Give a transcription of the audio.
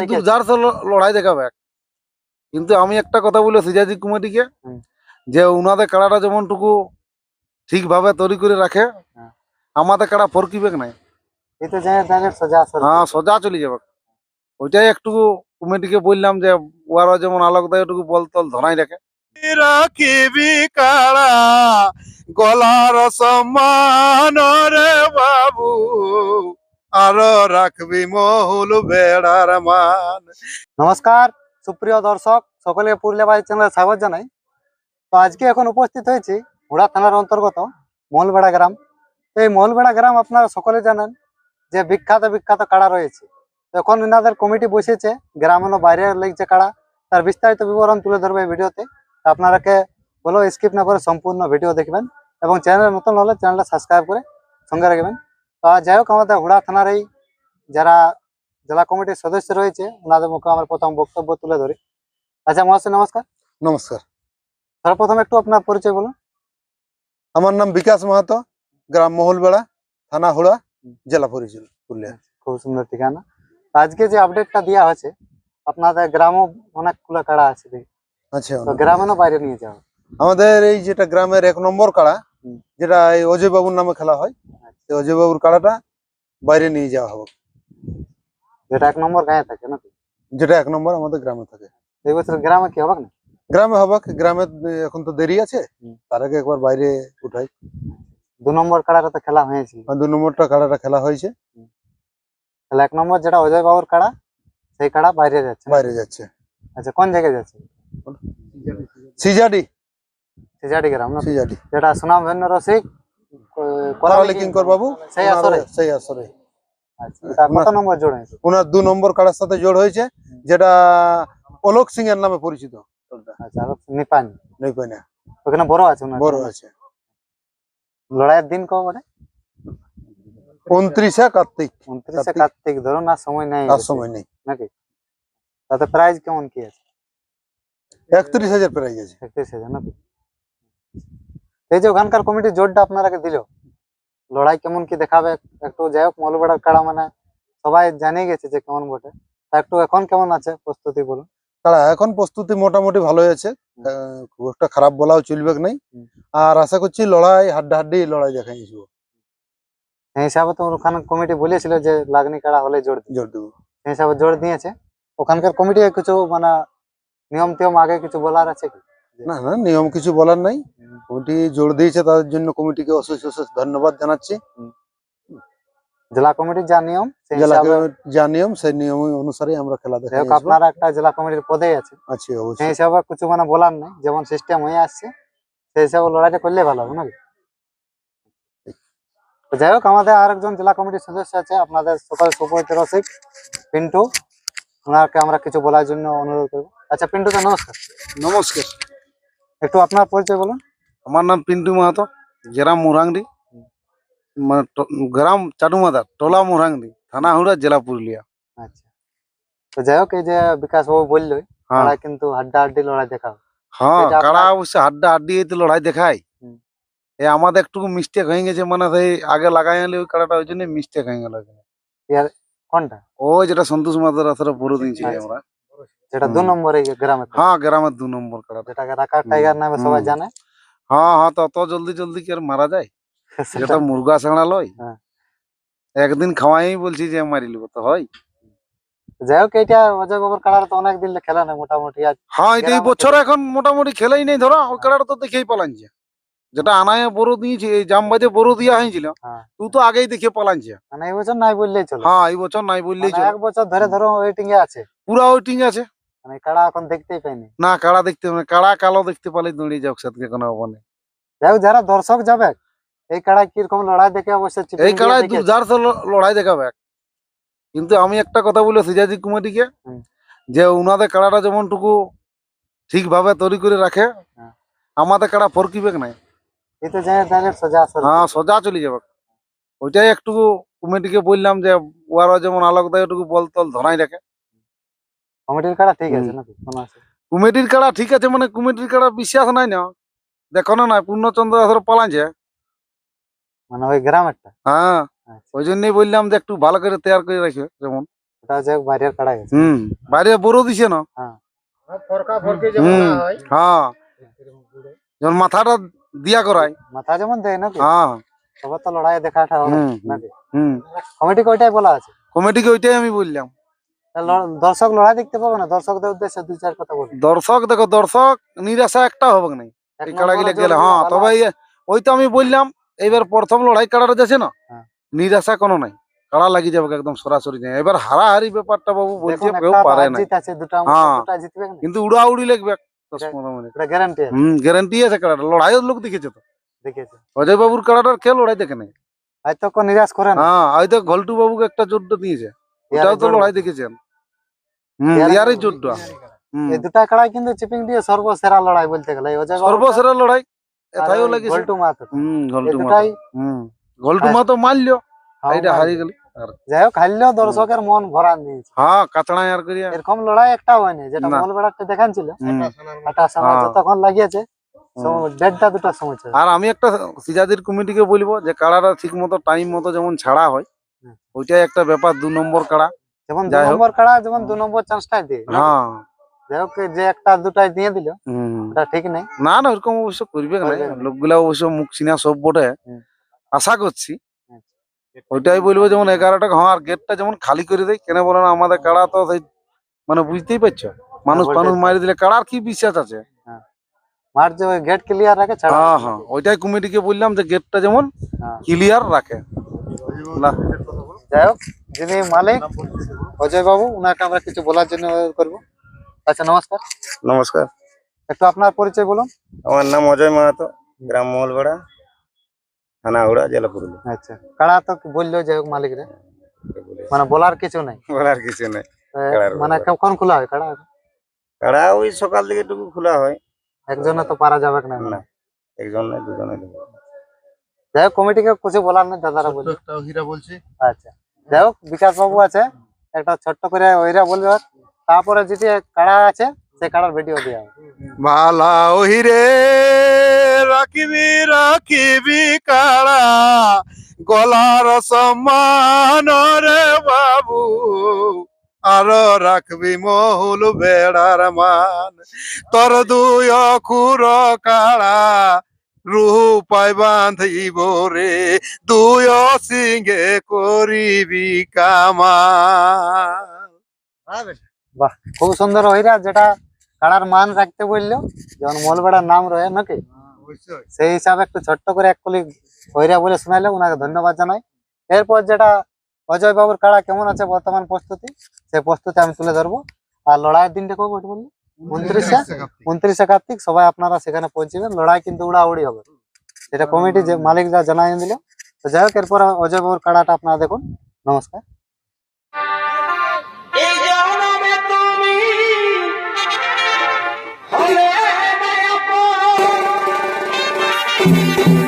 দেখেছে। যার লড়াই দেখাবে কিন্তু আমি একটা কথা বলে সিজাজি কুমারীকে। যে উনাদের কাড়াটা যেমনটুকু ঠিকভাবে তৈরি করে রাখে হ্যাঁ। আমাদের কাড়া ফরকিবে নাই হ্যাঁ সোজা চলে যাবে ওইটাই একটু কমিটিকে বললাম যে ওরা যেমন আলোক দেয় ওটুকু বল তল ধরাই রাখে রাখিবি কাড়া গলার সম্মান রে বাবু আর রাখবি মহুল বেড়ার মান। নমস্কার, সুপ্রিয় দর্শক সকলে পুরুলিয়া বাড়ির চ্যানেলে স্বাগত জানাই। তো আজকে এখন উপস্থিত হয়েছি হুড়া থানার অন্তর্গত মহলবেড়া গ্রাম। এই মহলবেড়া গ্রাম আপনারা সকলে জানেন যে বিখ্যাত বিখ্যাত কাড়া রয়েছে। এখন এনাদের কমিটি বসেছে গ্রামের বাইরে লেগছে কাড়া। তার বিস্তারিত বিবরণ তুলে ধরবে এই ভিডিওতে। আপনারাকে বলো স্কিপ না করে সম্পূর্ণ ভিডিও দেখবেন এবং চ্যানেল নতুন হলে চ্যানেলটা সাবস্ক্রাইব করে সঙ্গে রাখবেন। যাই হোক আমাদের হুড়া থানার এই যারা জেলা কমিটির সদস্য রয়েছে ওনাদের মুখে আমার প্রথম বক্তব্য তুলে ধরি। আচ্ছা মহাশয় নমস্কার। নমস্কার। সর্বপ্রথম একটু আপনার পরিচয় বলুন। আমার নাম বিকাশ মাহাতো গ্রাম মহলবেড়া থানা হুড়া জেলা পরিচয় পুরুলিয়া। খুব সুন্দর ঠিকানা। আজকে যে আপডেটটা দেওয়া হয়েছে আপনাদের গ্রামও অনেকগুলো কাড়া আছে আচ্ছা গ্রামেরও বাইরে নিয়ে যাও আমাদের এই যেটা গ্রামের এক নম্বর কাড়া যেটা এই অজয় বাবুর নামে খেলা হয় সেই অজয় বাবুর কাড়াটা বাইরে নিয়ে যাওয়া হবে। যেটা এক নম্বর গায়ে থাকে নাকি? যেটা এক নম্বর আমাদের গ্রামে থাকে। এই বছর গ্রামে কি হবে না? গ্রামে হবে গ্রামে এখন তো দেরি আছে তার আগে একবার বাইরে উঠাই। দু নম্বর কাড়াটা তো খেলা হয়েছিল আর দু নম্বরটা কাড়াটা খেলা হয়েছে। তাহলে এক নম্বর যেটা অজয় বাবুর কাড়া সেই কাড়া বাইরে যাচ্ছে বাইরে যাচ্ছে। আচ্ছা কোন জায়গায় যাচ্ছে? সিজাডি। সিজাডি গ্রাম না? সিজাডি। যেটা সুনাম ধন্য রসিক করালি কিঙ্কর বাবু সেই আসরে। সেই আসরে। আচ্ছা ওনার দু নম্বর কাড়ার সাথে জোড় হয়েছে যেটা অলোক সিং এর নামে পরিচিত। আচ্ছা ওখানে বড় আছে বড় আছে। লড়াইয়ের দিন কবে বটে? উনত্রিশে কার্তিক। উনত্রিশে কার্তিক। ধরুন আর সময় নেই সময় নেই। নাকি? তাতে প্রাইস কেমন কি আছে? একত্রিশ হাজার প্রাইজ আছে। একত্রিশ হাজার নাকি? এই যে ওখানকার কমিটি জোরটা আপনারাকে দিল। লড়াই কেমন কি দেখাবে? একটু যাই হোক মলবেড়ার কাড়া মানে সবাই জানিয়ে গেছে যে কেমন বটে তা একটু এখন কেমন আছে প্রস্তুতি বলুন? এখন প্রস্তুতি মোটামুটি ভালোই আছে। খুব একটা খারাপ বলাও চলবে নাই। আর আশা করছি লড়াই হাড্ডাহাড্ডি লড়াই দেখাই যাব সেই হিসাবে তো ওখানে কমিটি বলেছিল যে লাগনি কাড়া হলে জোর জোর দেবো। সেই হিসাবে জোর দিয়েছে। ওখানকার কমিটি কিছু মানে নিয়ম টিয়ম আগে কিছু বলার আছে কি? না না নিয়ম কিছু বলার নাই। কমিটি জোর দিয়েছে তাদের জন্য কমিটিকে অশেষ অশেষ ধন্যবাদ জানাচ্ছি। জেলা কমিটির যা নিয়ম সেই জেলা যা নিয়ম সেই নিয়ম অনুসারে আমরা খেলা হোক আপনারা একটা জেলা কমিটির পদে আছে আছি সেই হিসাবে কিছু মানে বলার নেই যেমন সিস্টেম হয়ে আসছে সেই হিসাবে লড়াইটা করলে ভালো হবে নাকি? যাই হোক আমাদের আরেকজন জেলা কমিটির সদস্য আছে আপনাদের সকল সুপরিচিত রসিক পিন্টু। ওনাকে আমরা কিছু বলার জন্য অনুরোধ করব। আচ্ছা পিন্টু দা নমস্কার। নমস্কার। একটু আপনার পরিচয় বলুন। আমার নাম পিন্টু মাহাতো গ্রাম মুরাংডি মানে গ্রাম চাটুমাদার টোলা মুরাংডি থানা হুড়া জেলা পুরুলিয়া। আচ্ছা। তো যাই হোক এই যে বিকাশ বাবু বললোই হ্যাঁ। কিন্তু হাড্ডা হাড্ডি লড়াই দেখা হ্যাঁ কারা অবশ্য হাড্ডা হাড্ডি এই লড়াই দেখায়। এ আমাদের একটু মিস্টেক হয়ে গেছে মানে সেই আগে লাগাই আনলে ওই কাড়াটা ওই জন্য মিস্টেক হয়ে গেল। কোনটা? ওই যেটা সন্তোষ মাদার আসলে পুরো দিয়েছি আচ্ছা। আমরা। যেটা দু। নম্বরে গ্রামে থাকে, হ্যাঁ গ্রামের দু নম্বর কাড়াটা যেটাকে রাখা টাইগার নামে সবাই জানে? হ্যাঁ হ্যাঁ তো অত জলদি জলদি কি আর মারা যায়? যেটা মুরগা ছাড়া লয়। হ্যাঁ। একদিন খাওয়াই বলছি যে মারি লিব তো হয়। যাই হোক এইটা অজয় বাবুর কালার তো অনেক দিন খেলা নেই মোটামুটি হ্যাঁ এটা এই গ্রামে বছর এখন মোটামুটি খেলেই নেই ধরো ওই কাড়াটা তো দেখেই পালানছে যেটা আনায় বড় দিয়েছি এই জামবাজে বড় দিয়া হয়েছিল হ্যাঁ। তুই তো আগেই দেখে পালানছে মানে এই বছর নাই বললেই চলে। হ্যাঁ এই বছর নাই বললেই মানে চলে। এক বছর ধরে ধরো ওয়েটিং এ আছে। পুরা ওয়েটিং আছে। মানে কাড়া এখন দেখতেই পাইনি। না কাড়া দেখতে মানে কাড়া কালো দেখতে পালে দৌড়িয়ে যাও সাথে কোনো মানে যাই যারা দর্শক যাবে এই কাড়ায় কীরকম লড়াই দেখে অবশ্যই এই কাড়ায়। যার লড়াই দেখাবে। কিন্তু আমি একটা কথা বলে সিজাজি কুমারীকে। যে উনাদের কাড়াটা যেমনটুকু ঠিকভাবে তৈরি করে রাখে হ্যাঁ। আমাদের কাড়া ফরকিবে নাই। এই তো সোজা হ্যাঁ সোজা চলে যাবে। ওইটাই একটু কমিটিকে বললাম যে ওরা যেমন আলোক দেয় ওটুকু বল তল ধরাই রাখে। কমিটির কাড়া ঠিক আছে হুম। নাকি? কোনো আছে? কুমিটির কাড়া ঠিক আছে মানে কুমিটির কাড়া বিশ্বাস নাই না। দেখো না নাই পূর্ণচন্দ্র আসলে পালাইছে। মানে ওই গ্রামেরটা? হ্যাঁ। আচ্ছা। ওই জন্যই বললাম যে একটু ভালো করে তৈরি করে রাখবে যেমন। ওটা হচ্ছে বাইরের কাড়া গেছে। হুম বাইরে বড় দিছে না। হ্যাঁ। যেমন মাথাটা দিয়া করায়। মাথা যেমন দেয় হ্যাঁ। তবে তো লড়াই দেখাটা হবে হুম নাকি? হুম। কমিটি ওইটাই বলা আছে? কমিটিকে ওইটাই আমি বললাম। দর্শক লড়াই দেখতে পাবে না? দর্শকদের উদ্দেশ্যে দুই চার কথা বলি দর্শক দেখো দর্শক নিরাশা একটা হবে না এই কাড়া গিলে হ্যাঁ তবে ওই তো আমি বললাম এইবার প্রথম লড়াই কাড়াটা যাচ্ছে না? হ্যাঁ। নিরাশা কোনো নাই। কাড়া লাগি যাবে একদম সরাসরি যায় এবার হারাহারি ব্যাপারটা বাবু বলছে কেউ পারে না হ্যাঁ। কিন্তু উড়া উড়ি লাগবে দশ পনেরো মিনিট। হম গ্যারান্টি আছে কাড়াটা লোক দেখেছে তো। দেখেছে। অজয় বাবুর কাড়াটার খেল লড়াই দেখে নাই হয়তো নিরাশ করে না। হ্যাঁ হয়তো ঘল্টু বাবুকে একটা জোরটা দিয়েছে। ওটাও তো লড়াই দেখেছেন ইয়ারই হুম। এই দুটা কাড়াই কিন্তু চিপিং দিয়ে সর্বসেরা লড়াই বলতে গেলে সর্বসেরা লড়াই ওই লাগিয়েছে গোল্টু মাহাতো। হম ঘল্টু মা দুটাই ঘল্টু হ্যাঁ। তো মারলো এইটা মারি। হারিয়ে গেল যাই হোক হারলেও দর্শকের মন ভরান দিয়েছে হ্যাঁ কাতড়া আর করিয়া এরকম লড়াই একটা হয়নি যেটা না। মঙ্গলবেড়াতে দেখাচ্ছিল হুম। একটা সময় হ্যাঁ। যতক্ষণ লাগিয়েছে দেড়টা দুটা সময় আর আমি একটা সিজাদির কমিটিকে বলব যে কাড়াটা ঠিক মতো টাইম মতো যেমন ছাড়া হয় হুম। ওইটাই একটা ব্যাপার দু নম্বর কাড়া। যেমন দু যাই হোক। নম্বর কাড়া যেমন দু নম্বর চান্সটাই দিয়ে হ্যাঁ। যাই হোক যে একটা দুটাই দিয়ে দিল। ওটা ঠিক নেই। না না ওরকম অবশ্য করবে না। লোকগুলা অবশ্য মুখ চিনা সব বটে। আশা করছি। আচ্ছা। ওইটাই বলব যেমন এগারোটা হ্যাঁ আর গেটটা যেমন খালি করে দেয় কেন বলে না আমাদের কাড়া তো সেই মানে বুঝতেই পারছ? মানুষ মানুষ মারি দিলে কাড়ার কি বিশ্বাস আছে? মাঠ যে গেট ক্লিয়ার রাখে হ্যাঁ হ্যাঁ। ওইটাই কমিটিকে বললাম যে গেটটা যেমন হ্যাঁ। ক্লিয়ার রাখে। না যাই হোক যিনি মালিক অজয় বাবু ওনাকে আমরা কিছু বলার জন্য করব। আচ্ছা নমস্কার। নমস্কার। একটু আপনার পরিচয় বলুন। আমার নাম অজয় মাহাতো গ্রাম মহলবেড়া থানা হুড়া জেলা পুরুলিয়া। আচ্ছা কাড়া তো বলল যাই হোক মালিকরা? মানে বলার কিছু নাই। বলার কিছু নেই। মানে। কখন খোলা হয়? কাড়া কাড়া ওই সকাল দিকে টুকু খোলা হয়। একজনে তো পারা যাবে না। না একজন দুজনে যাই হোক কমিটিকে কিছু বলার নেই দাদারা বলছে। আচ্ছা যাই হোক বিকাশ বাবু আছে একটা ছোট্ট করে ওইরা বলবে তারপরে যেটি কাড়া আছে সে কাড়ার ভিডিও দেওয়া ভালা ওহিরে রাখিবি রাখিবি কাড়া গলার সম্মান রে বাবু। আর রাখবি মহুল বেড়ার মান তোর দুই অখুর কাড়া রুহ পাই বাঁধিব রে দুই সিংহে করিবি কামাল। বাহ খুব সুন্দর ওইরা যেটা কাড়ার মান রাখতে বলল যেমন মলবেড়ার নাম রয়ে নাকি? সেই হিসাবে একটু ছোট্ট করে এক কলি ওইরা বলে শোনাইলে ওনাকে ধন্যবাদ জানাই। এরপর যেটা অজয় বাবুর কাড়া কেমন আছে বর্তমান প্রস্তুতি সেই প্রস্তুতি আমি তুলে ধরবো। আর লড়াইয়ের দিনটা কবে বললি? উনত্রিশে উনত্রিশে কার্তিক সবাই আপনারা সেখানে পৌঁছবেন লড়াই কিন্তু উড়াউড়ি হবে এটা কমিটি যে মালিকরা জানাই দিল তো যাই হোক এরপর অজয় বাবুর কাড়াটা আপনারা দেখুন নমস্কার Thank you.